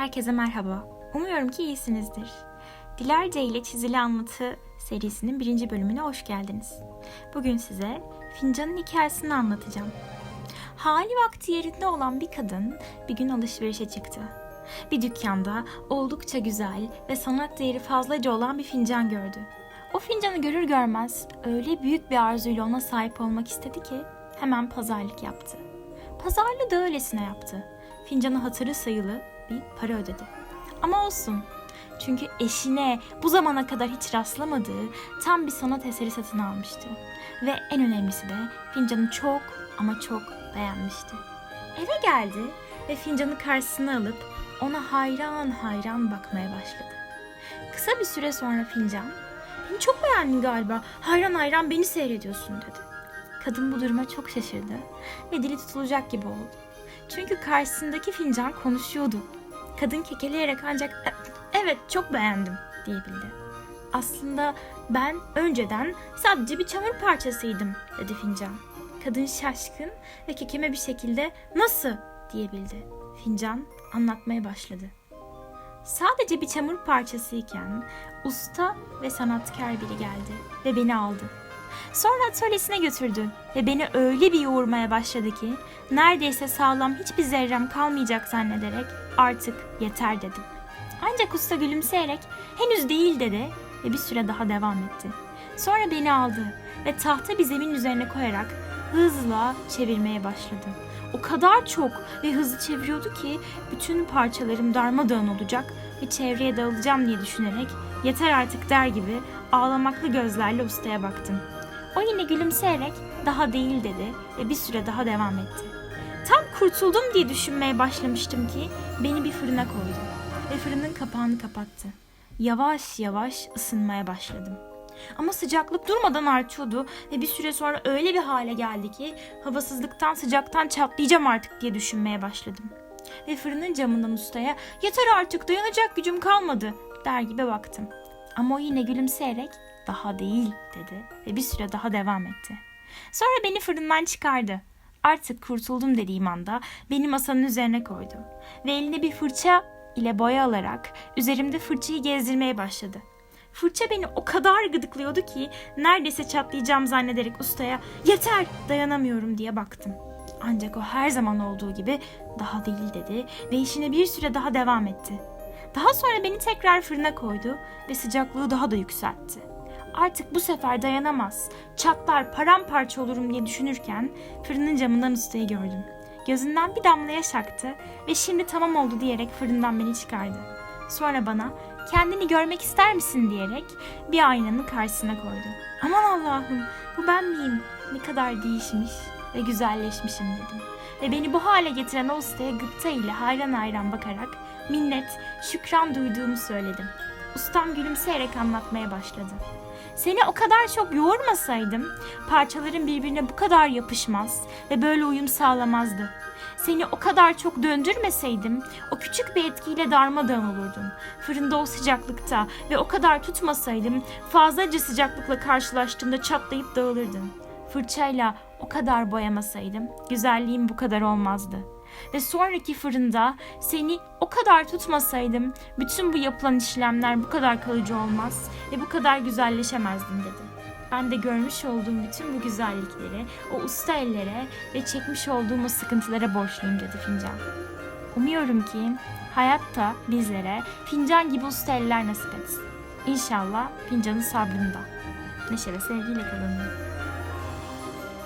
Herkese merhaba. Umuyorum ki iyisinizdir. Dilerce ile Çizili Anlatı serisinin birinci bölümüne hoş geldiniz. Bugün size fincanın hikayesini anlatacağım. Hali vakti yerinde olan bir kadın bir gün alışverişe çıktı. Bir dükkanda oldukça güzel ve sanat değeri fazlaca olan bir fincan gördü. O fincanı görür görmez öyle büyük bir arzuyla ona sahip olmak istedi ki hemen pazarlık yaptı. Pazarlığı da öylesine yaptı. Fincanı hatırı sayılı bir para ödedi. Ama olsun. Çünkü eşine bu zamana kadar hiç rastlamadığı tam bir sanat eseri satın almıştı. Ve en önemlisi de fincanı çok ama çok beğenmişti. Eve geldi ve fincanı karşısına alıp ona hayran hayran bakmaya başladı. Kısa bir süre sonra fincan, beni çok beğendin galiba, hayran hayran beni seyrediyorsun dedi. Kadın bu duruma çok şaşırdı ve dili tutulacak gibi oldu. Çünkü karşısındaki fincan konuşuyordu. Kadın kekeleyerek ancak "E, evet çok beğendim diyebildi. Aslında ben önceden sadece bir çamur parçasıydım dedi fincan. Kadın şaşkın ve kekeme bir şekilde nasıl diyebildi. Fincan anlatmaya başladı. Sadece bir çamur parçasıyken usta ve sanatkar biri geldi ve beni aldı. Sonra atölyesine götürdü ve beni öyle bir yoğurmaya başladı ki neredeyse sağlam hiçbir zerrem kalmayacak zannederek artık yeter dedim. Ancak usta gülümseyerek henüz değil dedi ve bir süre daha devam etti. Sonra beni aldı ve tahta bir zemin üzerine koyarak hızla çevirmeye başladı. O kadar çok ve hızlı çeviriyordu ki bütün parçalarım darmadağın olacak ve çevreye dağılacağım diye düşünerek yeter artık der gibi ağlamaklı gözlerle ustaya baktım. O yine gülümseyerek daha değil dedi ve bir süre daha devam etti. Tam kurtuldum diye düşünmeye başlamıştım ki beni bir fırına koydu ve fırının kapağını kapattı. Yavaş yavaş ısınmaya başladım. Ama sıcaklık durmadan artıyordu ve bir süre sonra öyle bir hale geldi ki havasızlıktan sıcaktan çatlayacağım artık diye düşünmeye başladım. Ve fırının camından ustaya yeter artık dayanacak gücüm kalmadı der gibi baktım. Ama o yine gülümseyerek daha değil dedi ve bir süre daha devam etti. Sonra beni fırından çıkardı. Artık kurtuldum dediğim anda beni masanın üzerine koydu ve eline bir fırça ile boya alarak üzerimde fırçayı gezdirmeye başladı. Fırça beni o kadar gıdıklıyordu ki neredeyse çatlayacağım zannederek ustaya yeter dayanamıyorum diye baktım. Ancak o her zaman olduğu gibi daha değil dedi ve işine bir süre daha devam etti. Daha sonra beni tekrar fırına koydu ve sıcaklığı daha da yükseltti. Artık bu sefer dayanamaz, çatlar paramparça olurum diye düşünürken fırının camından ustayı gördüm. Gözünden bir damla yaş aktı ve şimdi tamam oldu diyerek fırından beni çıkardı. Sonra bana kendini görmek ister misin diyerek bir aynanın karşısına koydu. Aman Allah'ım bu ben miyim? Ne kadar değişmiş ve güzelleşmişim dedim. Ve beni bu hale getiren o ustaya gıpta ile hayran hayran bakarak minnet, şükran duyduğumu söyledim. Ustam gülümseyerek anlatmaya başladı. Seni o kadar çok yoğurmasaydım parçaların birbirine bu kadar yapışmaz ve böyle uyum sağlamazdı. Seni o kadar çok döndürmeseydim o küçük bir etkiyle darmadağın olurdun. Fırında o sıcaklıkta ve o kadar tutmasaydım fazlaca sıcaklıkla karşılaştığında çatlayıp dağılırdın. Fırçayla o kadar boyamasaydım güzelliğim bu kadar olmazdı. Ve sonraki fırında seni o kadar tutmasaydım bütün bu yapılan işlemler bu kadar kalıcı olmaz ve bu kadar güzelleşemezdin dedi. Ben de görmüş olduğum bütün bu güzellikleri o usta ellere ve çekmiş olduğum o sıkıntılara borçluyum dedi fincan. Umuyorum ki hayatta bizlere fincan gibi usta eller nasip etsin. İnşallah fincanın sabrında. Neşe ve sevgiyle kalın.